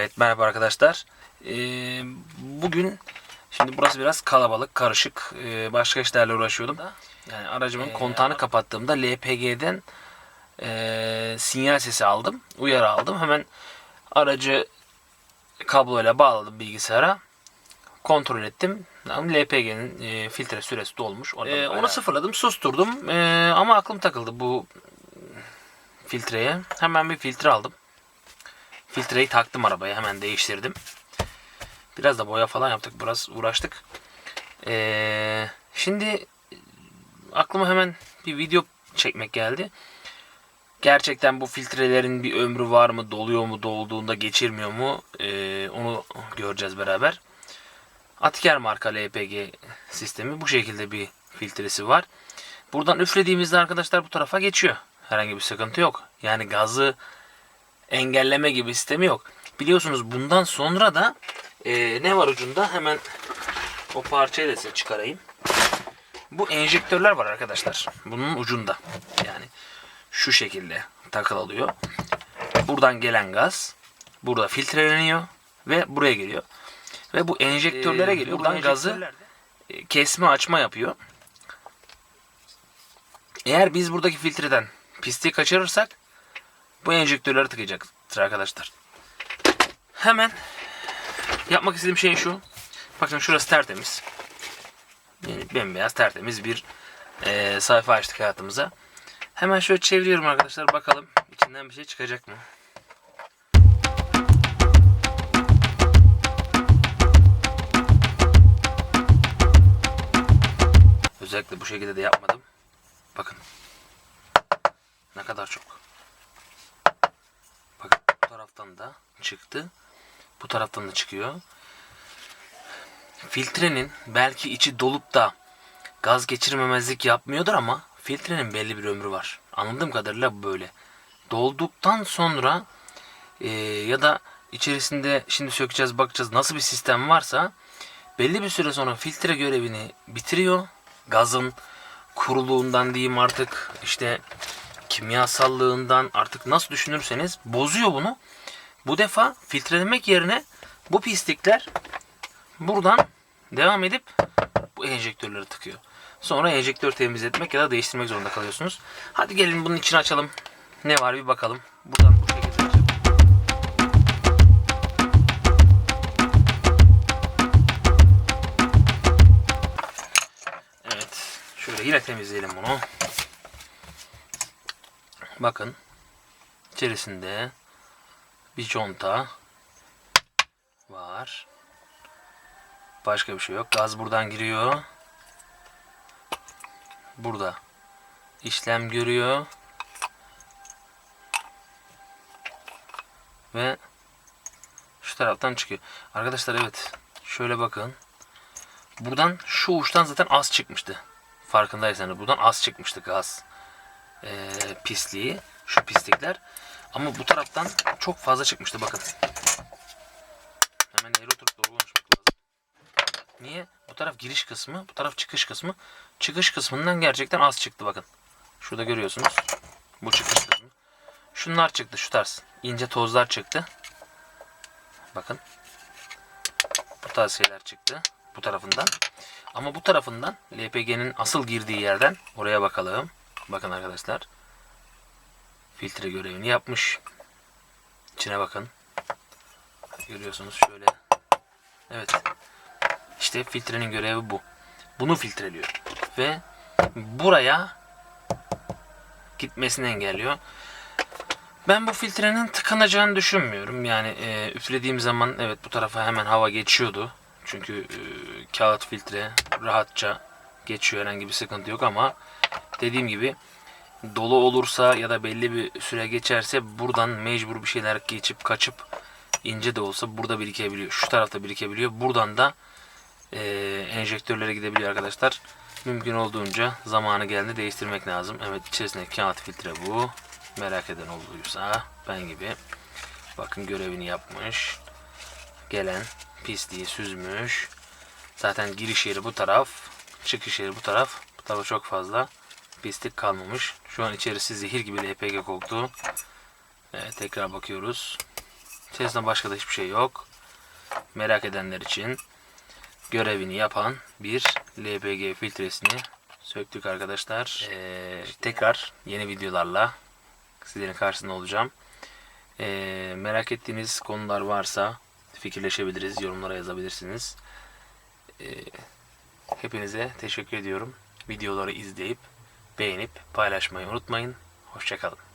Evet merhaba arkadaşlar. Ee, bugün şimdi burası biraz kalabalık, karışık. Ee, başka işlerle uğraşıyordum. Yani aracımın kontağını kapattığımda LPG'den ee, sinyal sesi aldım, uyarı aldım. Hemen aracı kabloyla bağladım bilgisayara. Kontrol ettim. LPG'nin e, filtre süresi dolmuş. Ee, onu sıfırladım, susturdum. Ee, ama aklım takıldı bu filtreye. Hemen bir filtre aldım. Filtreyi taktım arabaya hemen değiştirdim. Biraz da boya falan yaptık. Biraz uğraştık. Ee, şimdi aklıma hemen bir video çekmek geldi. Gerçekten bu filtrelerin bir ömrü var mı? Doluyor mu? Dolduğunda geçirmiyor mu? Ee, onu göreceğiz beraber. Atiker marka LPG sistemi. Bu şekilde bir filtresi var. Buradan üflediğimizde arkadaşlar bu tarafa geçiyor. Herhangi bir sıkıntı yok. Yani gazı engelleme gibi sistemi yok. Biliyorsunuz bundan sonra da e, ne var ucunda? Hemen o parçayı da size çıkarayım. Bu enjektörler var arkadaşlar. Bunun ucunda. Yani şu şekilde takılıyor. Buradan gelen gaz burada filtreleniyor ve buraya geliyor. Ve bu enjektörlere Ee, geliyor. bu Buradan gazı e, kesme açma yapıyor. Eğer biz buradaki filtreden pisliği kaçırırsak bu enjektörleri tıkayacaktır arkadaşlar. Hemen yapmak istediğim şey şu. Bakın şurası tertemiz. Yani bembeyaz tertemiz bir e, sayfa açtık hayatımıza. Hemen şöyle çeviriyorum arkadaşlar. Bakalım içinden bir şey çıkacak mı? Özellikle bu şekilde de yapmadım. Bakın. Ne kadar çok. Taraftan da çıktı. Bu taraftan da çıkıyor. Filtrenin belki içi dolup da gaz geçirmemezlik yapmıyordur ama filtrenin belli bir ömrü var. Anladığım kadarıyla böyle. Dolduktan sonra e, ya da içerisinde şimdi sökeceğiz bakacağız nasıl bir sistem varsa belli bir süre sonra filtre görevini bitiriyor. Gazın kuruluğundan diyeyim artık işte kimyasallığından artık nasıl düşünürseniz bozuyor bunu. Bu defa filtrelemek yerine bu pislikler buradan devam edip bu enjektörleri tıkıyor. Sonra enjektör temizletmek ya da değiştirmek zorunda kalıyorsunuz. Hadi gelin bunun içini açalım. Ne var bir bakalım. Buradan bu şekilde açalım. Evet. Şöyle yine temizleyelim bunu. Bakın. içerisinde bir conta var. Başka bir şey yok. Gaz buradan giriyor. Burada işlem görüyor. Ve şu taraftan çıkıyor. Arkadaşlar evet. Şöyle bakın. Buradan şu uçtan zaten az çıkmıştı. Farkındaysanız buradan az çıkmıştı gaz ee, pisliği. Şu pislikler. Ama bu taraftan çok fazla çıkmıştı bakın. Hemen eğri oturup doğru lazım. Niye? Bu taraf giriş kısmı, bu taraf çıkış kısmı. Çıkış kısmından gerçekten az çıktı bakın. Şurada görüyorsunuz. Bu çıkış kısmı. Şunlar çıktı şu tarz. ince tozlar çıktı. Bakın. Bu tarz şeyler çıktı. Bu tarafından. Ama bu tarafından LPG'nin asıl girdiği yerden oraya bakalım. Bakın arkadaşlar. Filtre görevini yapmış. İçine bakın. Görüyorsunuz şöyle. Evet. İşte filtrenin görevi bu. Bunu filtreliyor. Ve buraya gitmesini engelliyor. Ben bu filtrenin tıkanacağını düşünmüyorum. Yani e, üflediğim zaman evet bu tarafa hemen hava geçiyordu. Çünkü e, kağıt filtre rahatça geçiyor. Herhangi bir sıkıntı yok ama dediğim gibi dolu olursa ya da belli bir süre geçerse buradan mecbur bir şeyler geçip kaçıp ince de olsa burada birikebiliyor. Şu tarafta birikebiliyor. Buradan da e, enjektörlere gidebiliyor arkadaşlar. Mümkün olduğunca zamanı geldi değiştirmek lazım. Evet içerisindeki kağıt filtre bu. Merak eden olduysa ben gibi. Bakın görevini yapmış. Gelen pisliği süzmüş. Zaten giriş yeri bu taraf. Çıkış yeri bu taraf. Bu tarafa çok fazla pislik kalmamış. Şu an içerisi zehir gibi LPG koktu. Evet, tekrar bakıyoruz. Vitesinde başka da hiçbir şey yok. Merak edenler için görevini yapan bir LPG filtresini söktük arkadaşlar. Ee, tekrar yeni videolarla sizlerin karşısında olacağım. Ee, merak ettiğiniz konular varsa fikirleşebiliriz, yorumlara yazabilirsiniz. Ee, hepinize teşekkür ediyorum. Videoları izleyip beğenip paylaşmayı unutmayın. Hoşçakalın.